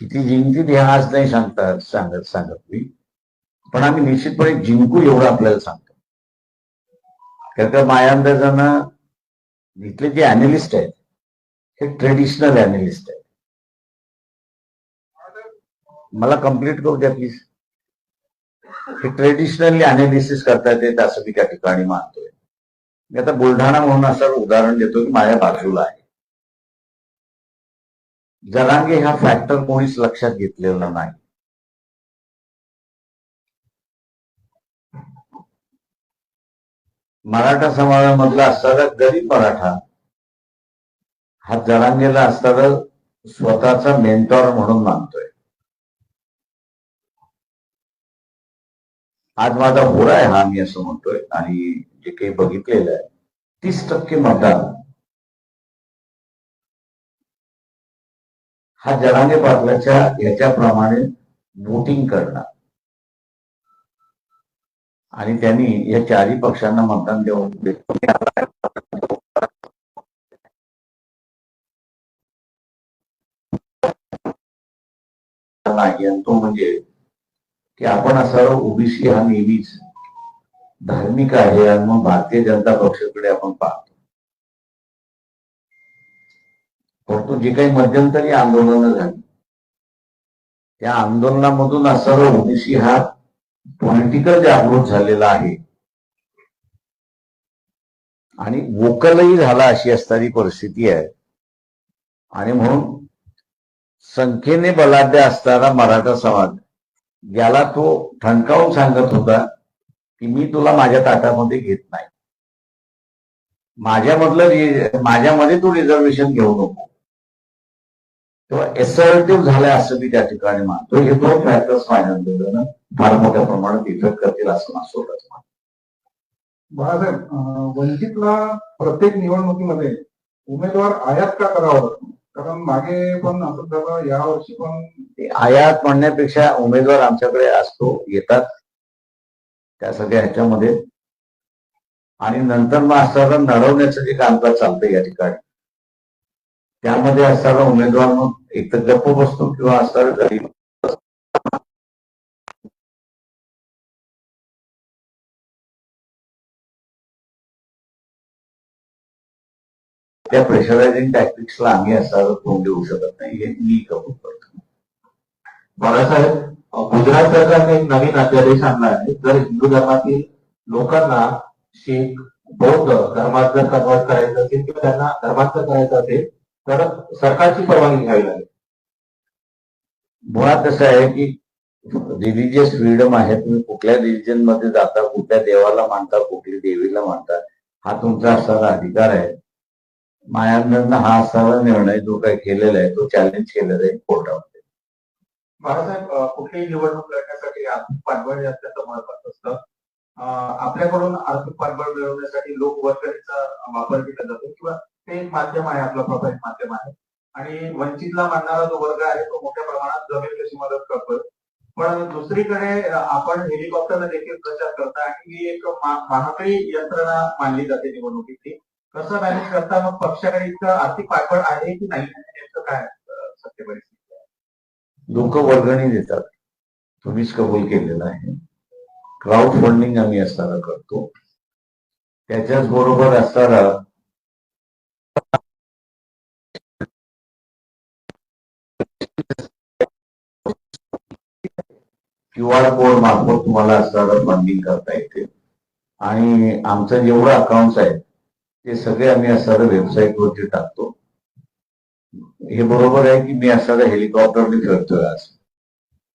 किती जिंकतील हे आज नाही सांगता सांगत सांगत मी. पण आम्ही निश्चितपणे जिंकू एवढं आपल्याला सांगतो. कारण का माझ्या अंदाजानं इथले जे अॅनालिस्ट आहेत हे ट्रेडिशनल अॅनालिस्ट आहेत. मला कंप्लीट करू द्या प्लीज हे ट्रेडिशनली अनालिसिस करतात येत असं मी त्या ठिकाणी मानतोय. मी आता बुलढाणा म्हणून असं उदाहरण देतो की माझ्या बाजूला आहे. जरांगे हा फॅक्टर कोणीच लक्षात घेतलेला नाही. मराठा समाजामधला असणारा गरीब मराठा हा जरांगेला असणारा स्वतःचा मेंटॉर म्हणून मानतोय. आज माझा होरा आहे हा मी असं म्हणतोय आणि जे काही बघितलेलं आहे तीस टक्के मतदान हा जनाने पाटलाच्या याच्याप्रमाणे वोटिंग करणार आणि त्यांनी या चारही पक्षांना मतदान देऊन नाही आणि तो म्हणजे की आपण असं ओबीसी हा नेहमीच धार्मिक आहे आणि मग भारतीय जनता पक्षाकडे आपण पाहतो. परंतु जे काही मध्यंतरी आंदोलनं झाली त्या आंदोलनामधून असा ओबीसी हा पॉलिटिकल जागृत झालेला आहे. आणि वोकलही झाला अशी असणारी परिस्थिती आहे. आणि म्हणून संख्येने बलाढ्य असणारा मराठा समाज ज्याला तो ठणकावून सांगत होता की मी तुला माझ्या ताटामध्ये घेत नाही. माझ्यामधलं माझ्यामध्ये तू रिझर्वेशन घेऊ नको. तेव्हा एसर्टिव्ह झालाय असं मी त्या ठिकाणी मानतो हे दोन फॅक्टर्स माझ्या अंदाजानं फार मोठ्या प्रमाणात इफेक्ट करतील असं मला स्वतःच. बाळासाहेब वंचितला प्रत्येक निवडणुकीमध्ये उमेदवार आयात का करावा? लागतो कारण मागे पण असं झालं या वर्षी पण आयात म्हणण्यापेक्षा उमेदवार आमच्याकडे असतो येतात. त्या सगळ्या ह्याच्यामध्ये. आणि नंतर मग असणारं नरवण्याचं जे कामकाज चालतं या ठिकाणी. त्यामध्ये असणारा उमेदवार मग एक तर गप्प बसतो किंवा असणारा गरीब त्या प्रेशरायझिंग टॅक्टिक्सला आम्ही असणारं तोंड देऊ शकत नाही हे मी कबूल करतो. बाळासाहेब गुजरात सरकारने एक नवीन अध्यादेश आणला आहे. जर हिंदू धर्मातील लोकांना शीख बौद्ध धर्मात जर कन्वर्ट करायचं असेल किंवा त्यांना धर्मांतर करायचं असेल तर सरकारची परवानगी घ्यावी लागेल. मुळात कसं आहे की रिलिजियस फ्रीडम आहे तुम्ही कुठल्या रिलिजनमध्ये जाता कुठल्या देवाला मानता कुठल्या देवीला मानता हा तुमचा असणारा अधिकार आहे. मायानंदनं हा असणारा निर्णय जो काही केलेला आहे तो चॅलेंज केलेला आहे कोर्टामध्ये. बाळासाहेब कुठलीही निवडणूक लढण्यासाठी आर्थिक पाठबळ महत्वाचं असतं. आपल्याकडून आर्थिक पाठबळ मिळवण्यासाठी लोकवर्गणीचा वापर केला जातो किंवा ते एक माध्यम आहे आपलं प्रभावी माध्यम आहे. आणि वंचितला मानणारा जो वर्ग आहे तो मोठ्या प्रमाणात जमेल तशी मदत करतोय. पण दुसरीकडे आपण हेलिकॉप्टरने देखील प्रचार करता आणि ही एक महागडी यंत्रणा मानली जाते निवडणुकीची. कसं मॅनेज करता? मग पक्षाकडे इतकं आर्थिक पाठबळ आहे की नाही? नेमकं काय सत्य परिस्थिती लोक वर्गणी देतात. तुम्हीच कबूल केलेला आहे. क्राऊड फंडिंग आम्ही असताना करतो. त्याच्याच बरोबर असणारा क्यू आर कोड मार्फत तुम्हाला असणारं फंडिंग करता येते. आणि आमचं जेवढं अकाउंट्स आहेत ते सगळे आम्ही असणारं वेबसाईटवरती टाकतो. हे बरोबर आहे की मी असा हेलिकॉप्टरने खेळतोय आज.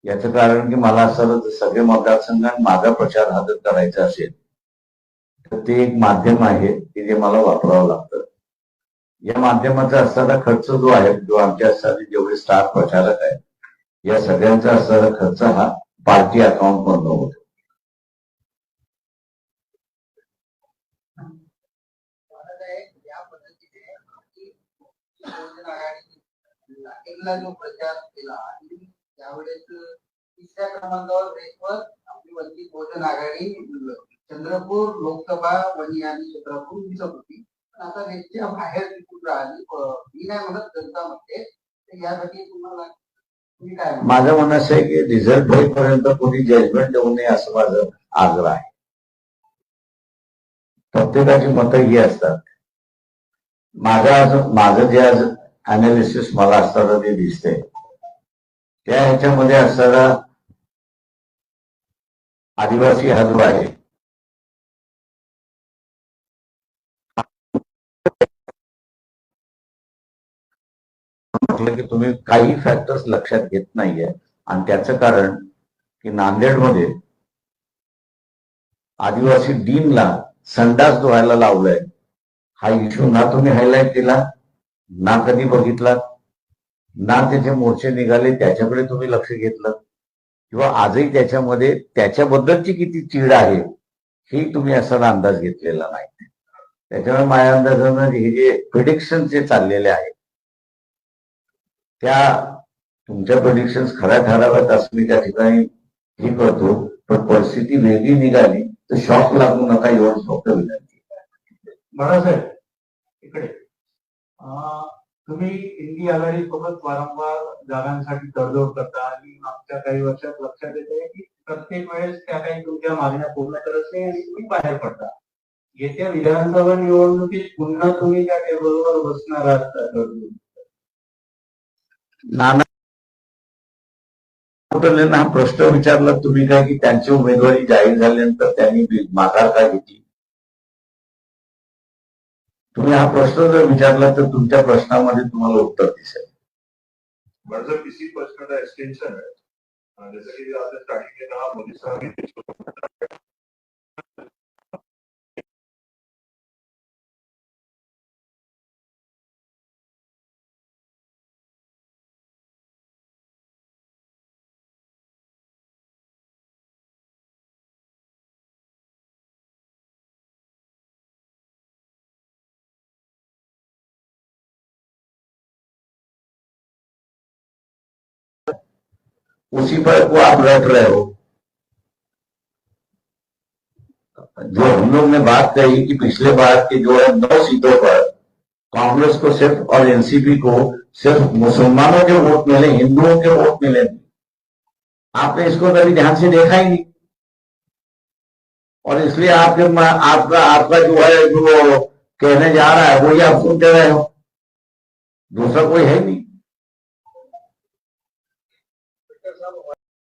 याचं कारण की मला असं सगळे मतदारसंघात माझा प्रचार हा करायचा असेल तर ते एक माध्यम आहे की जे मला वापरावं लागतं. या माध्यमाचा असणारा खर्च जो आहे जो आमच्या असणारे जेवढे स्टार प्रचारक आहेत या सगळ्यांचा असणारा खर्च हा पार्टी अकाउंट बंद होत. या जो प्रचार केला आणि त्यावेळेस तिसऱ्या क्रमांकावर रेसवर आपली वंचित बहुजन आघाडी चंद्रपूर लोकसभा वणी आणि चंद्रपूर दिसत होती पण आता रेसच्या बाहेर टिकून राहिली मी नाही म्हणत जनता म्हणते तर यासाठी तुम्हाला माझं म्हणणं असं आहे की रिझल्ट होईपर्यंत कोणी जजमेंट देऊ नये असं माझं आग्रह आहे. प्रत्येकाची मतं ही असतात. माझं आज माझं जे आज अनालिसिस मला असताना ते दिसते त्या ह्याच्यामध्ये असताना आदिवासी हजू आहे म्हटलं की तुम्ही काही फॅक्टर्स लक्षात घेत नाहीये. आणि त्याचं कारण की नांदेडमध्ये आदिवासी डीनला संडास धुवायला लावलाय. हा इश्यू ना तुम्ही हायलाईट केला ना कधी बघितला ना त्याचे मोर्चे निघाले त्याच्याकडे तुम्ही लक्ष घेतलं. किंवा आजही त्याच्यामध्ये त्याच्याबद्दलची किती चीड आहे हे तुम्ही असा अंदाज घेतलेला नाही. त्याच्यामुळे माझ्या अंदाजानं हे जे प्रिडिक्शन जे चाललेले आहेत त्या तुमच्या प्रोडिक्शन खऱ्या ठराव्यात असं मी त्या ठिकाणी हे करतो पण परिस्थिती वेगळी निघाली तर शॉक लागू नका एवढं फक्त विनंती बाळासाहेब इकडे. तुम्ही हिंदी आघाडी सोबत वारंवार जागांसाठी तडजोड करता आणि मागच्या काही वर्षात लक्षात येते की प्रत्येक वेळेस त्या काही तुमच्या मागण्या पूर्ण करत नाही आणि तुम्ही बाहेर पडता. येत्या विधानसभा निवडणुकीत पुन्हा तुम्ही त्या टेबलवर बसणार आहात तडजोड? नाना पटोलेंना हा प्रश्न विचारला तुम्ही काय की त्यांची उमेदवारी जाहीर झाल्यानंतर त्यांनी माघार का घेतली? तुम्ही हा प्रश्न जर विचारला तर तुमच्या प्रश्नामध्ये तुम्हाला उत्तर दिसेल. माझं पीसी पर्सनल एक्सटेन्शन आहे जसं की आता स्टार्टिंगला हा पोलीस सहाय्यक उसी पर को आप रट रहे हो। जो हम लोग ने बात कही कि पिछले बार के जो है नौ सीटों पर कांग्रेस को सिर्फ़ और एनसीपी को सिर्फ़ मुसलमानों के वोट मिले, हिंदुओं के वोट मिले आपने इसको कभी ध्यान से देखा ही नहीं। और इसलिए आपके आपका आपका जो है जो कहने जा रहा है वही आप सुनते रहे हो। दूसरा कोई है नहीं।